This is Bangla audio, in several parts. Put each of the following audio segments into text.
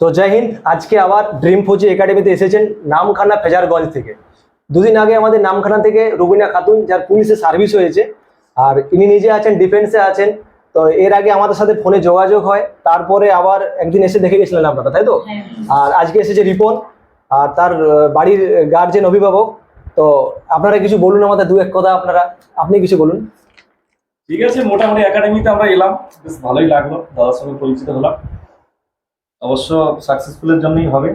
তো জয় হিন্দ আজকে আবার ড্রিম ফৌজি একাডেমিতে এসেছেন নামখানা ফেজারগঞ্জ থেকে। দুদিন আগে আমাদের নামখানা থেকে রুবিনা খাতুন যার পুলিশে সার্ভিস হয়েছে আর ইনি নিজে আছেন ডিফেন্সে আছেন তো এর আগে আমাদের সাথে ফোনে যোগাযোগ হয় তারপরে আবার একদিন এসে দেখে গেছিলেন আপনারা তাই তো? আর আজকে এসেছে রিপন আর তার বাড়ির গার্জেন অভিভাবক তো আপনারা কিছু বলুন আমাদের দু এক কথা আপনারা আপনি কিছু বলুন। ঠিক আছে মোটামুটি একাডেমিতে আমরা এলাম বেশ ভালোই লাগল দাদার সঙ্গে পরিচিত হলাম। অবশ্য সাকসেসফুলের জন্যই হবে।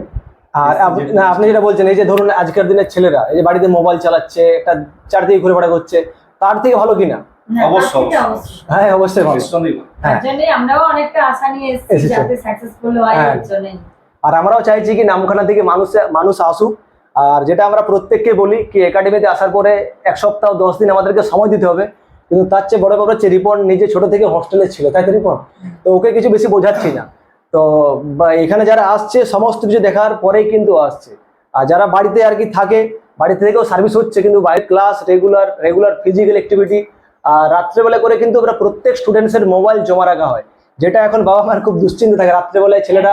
আর না আপনি যেটা বলছেন এই যে ধরুন আজকের দিনের ছেলেরা এই যে বাড়িতে মোবাইল চালাচ্ছে একটা চারদিকে ঘুরে বেড়া করছে তার থেকে ভালো কিনা? অবশ্যই। হ্যাঁ অবশ্যই ভালো। হ্যাঁ। আমরাও অনেকটা আশা নিয়ে এসেছি যাতে সাকসেসফুল হয় আর আমরাও চাইছি কি নামখানা থেকে মানুষ মানুষ আসুক। আর যেটা আমরা প্রত্যেককে বলি কি একাডেমিতে আসার পরে এক সপ্তাহ দশ দিন আমাদেরকে সময় দিতে হবে। কিন্তু তার চেয়ে বড় ব্যাপার হচ্ছে রিপন নিজে ছোট থেকে হস্টেলে ছিল তাই তো রিপন? তো ওকে কিছু বেশি বোঝাচ্ছি না। তো বা এখানে যারা আসছে সমস্ত কিছু দেখার পরেই কিন্তু আসছে। আর যারা বাড়িতে আর কি থাকে বাড়ি থেকেও সার্ভিস হচ্ছে কিন্তু বাইরের class regular regular physical activity আর রাত্রেবেলা করে কিন্তু আমরা প্রত্যেক স্টুডেন্টসের মোবাইল জমা রাখা হয়। যেটা এখন বাবা মার খুব দুশ্চিন্তা থাকে। রাত্রেবেলায় ছেলেরা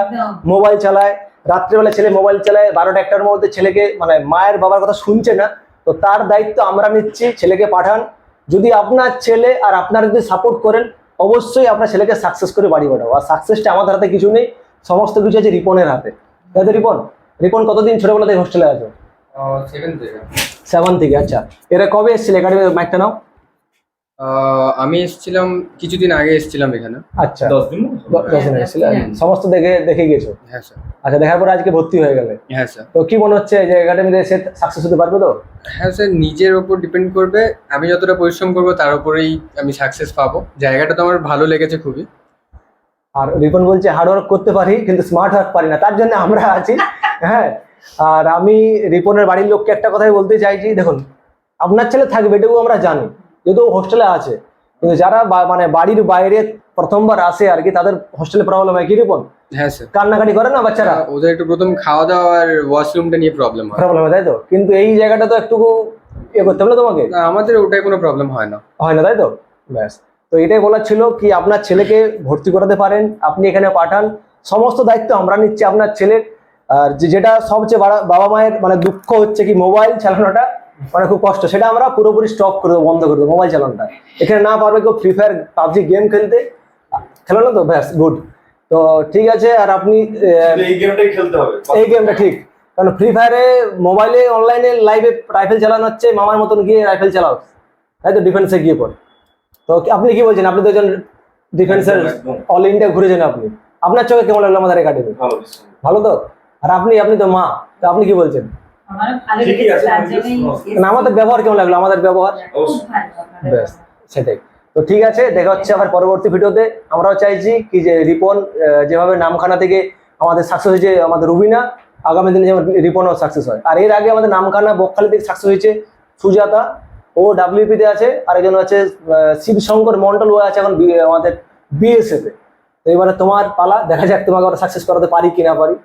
মোবাইল চালায় রাত্রেবেলা ছেলে মোবাইল চালায় বারোটা একটার মধ্যে ছেলেকে মানে মায়ের বাবার কথা শুনছে না তো তার দায়িত্ব আমরা নিচ্ছি ছেলেকে পাঠান। যদি আপনার ছেলে আর আপনারা যদি সাপোর্ট করেন অবশ্যই আপনার ছেলেকে সাকসেস করে বাড়ি পাঠাবো আর সাকসেসটা আমাদের হাতে কিছু নেই সমস্ত কিছু আছে রিপনের হাতে। তাই তো রিপন রিপন কতদিন ছোটবেলা থেকে হোস্টেলে আছো? সেভেন থেকে সেভেন থেকে আচ্ছা। এরা কবে এসেছিল? একাডেমি মাইকটা নাও। আমি এসেছিলাম কিছুদিন আগে এসেছিলাম এখানে। আচ্ছা। দশ দিন দশ দিন এসেছিল? হ্যাঁ। সমস্ত দেখে দেখে গেছো? হ্যাঁ স্যার। আচ্ছা দেখার পরে আজকে ভর্তি হয়ে গেলে? হ্যাঁ স্যার। তো কি মনে হচ্ছে যে একাডেমিতে এসে সাকসেস হতে পারবে তো? হ্যাঁ স্যার নিজের ওপর ডিপেন্ড করবে। আমি যতটা পরিশ্রম করব তার উপরেই আমি সাকসেস পাবো। জায়গাটা তো আমার ভালো লেগেছে খুবই। আর রিপন বলছে হার্ড ওয়ার্ক করতে পারি কিন্তু স্মার্ট ওয়ার্ক পারি না। তার জন্য আমরা আছি। হ্যাঁ। আর আমি রিপনের বাড়ির লোককে একটা কথাই বলতে চাইছি। দেখুন আপনার ছেলে থাকবে এটুকু আমরা জানি। যেহেতু হোস্টেলে আছে কিন্তু যারা মানে বাড়ির বাইরে প্রথমবার আসে আর কি তাদের হোস্টেলে প্রবলেম হয়। কি রিপন হ্যাঁ স্যার কান্নাকাটি করে না বাচ্চারা? ওদের একটু প্রথম খাওয়া দাওয়া আর ওয়াশরুমটা নিয়ে প্রবলেম হয়। প্রবলেম হয় তাই তো? কিন্তু এই জায়গাটা তো একটু ইয়ে করতে হবে না তোমাকে? না, আমাদের ওটাই কোনো প্রবলেম হয় না। হয় না তাই তো? ব্যাস। তো এটাই বলার ছিল কি আপনার ছেলেকে ভর্তি করাতে পারেন আপনি এখানে পাঠান। সমস্ত দায়িত্ব আমরা নিচ্ছি আপনার ছেলের। আর যেটা সবচেয়ে বাবা মায়ের মানে দুঃখ হচ্ছে কি মোবাইল চালানোটা। মানে খুব কষ্ট। সেটা আমরা পুরোপুরি স্টপ করে দেবো বন্ধ করে দেবো মোবাইল চালানোটা। এখানে না পারবে কেউ ফ্রি ফায়ার পাবজি গেম খেলতে খেলো না তো? ব্যাস গুড তো ঠিক আছে আর আপনি এই গেমটাই খেলতে হবে। এই গেমটা ঠিক। কারণ ফ্রি ফায়ারে মোবাইলে অনলাইনে লাইভে রাইফেল চালানো হচ্ছে মামার মতন গিয়ে রাইফেল চালাও। তাই তো? ডিফেন্সে গিয়ে পড়ে। তো আপনি কি বলছেন? আপনি তো একজন ডিফেন্সের। অল ইন্ডিয়া ঘুরেছেন আপনি। আপনার চোখে কেমন লাগল আমাদের একাডেমি ভালো তো? আর আপনি আপনি তো মা তো আপনি কি বলছেন? না, আমাদের ব্যবহার কেমন লাগল? আমাদের ব্যবহার? ব্যাস সেটাই। তো ঠিক আছে দেখা হচ্ছে আবার পরবর্তী ভিডিওতে। আমরাও চাইছি কি যে রিপন যেভাবে নামখানা থেকে আমাদের সাকসেস হয়েছে আমাদের রুবিনা আগামী দিনে যেমন রিপনও সাকসেস হয়। আর এর আগে আমাদের নামখানা বকখালি থেকে সাকসেস হয়েছে সুজাতা। ও ডাব্লিউপি তে আছে আর একজন আছে আহ, শিবশঙ্কর মন্ডল ও আছে এখন বি- আমাদের বিএসএফ এ তো। এবারে তোমার পালা দেখা যাক তোমাকে সাকসেস করাতে পারি কিনা পারি।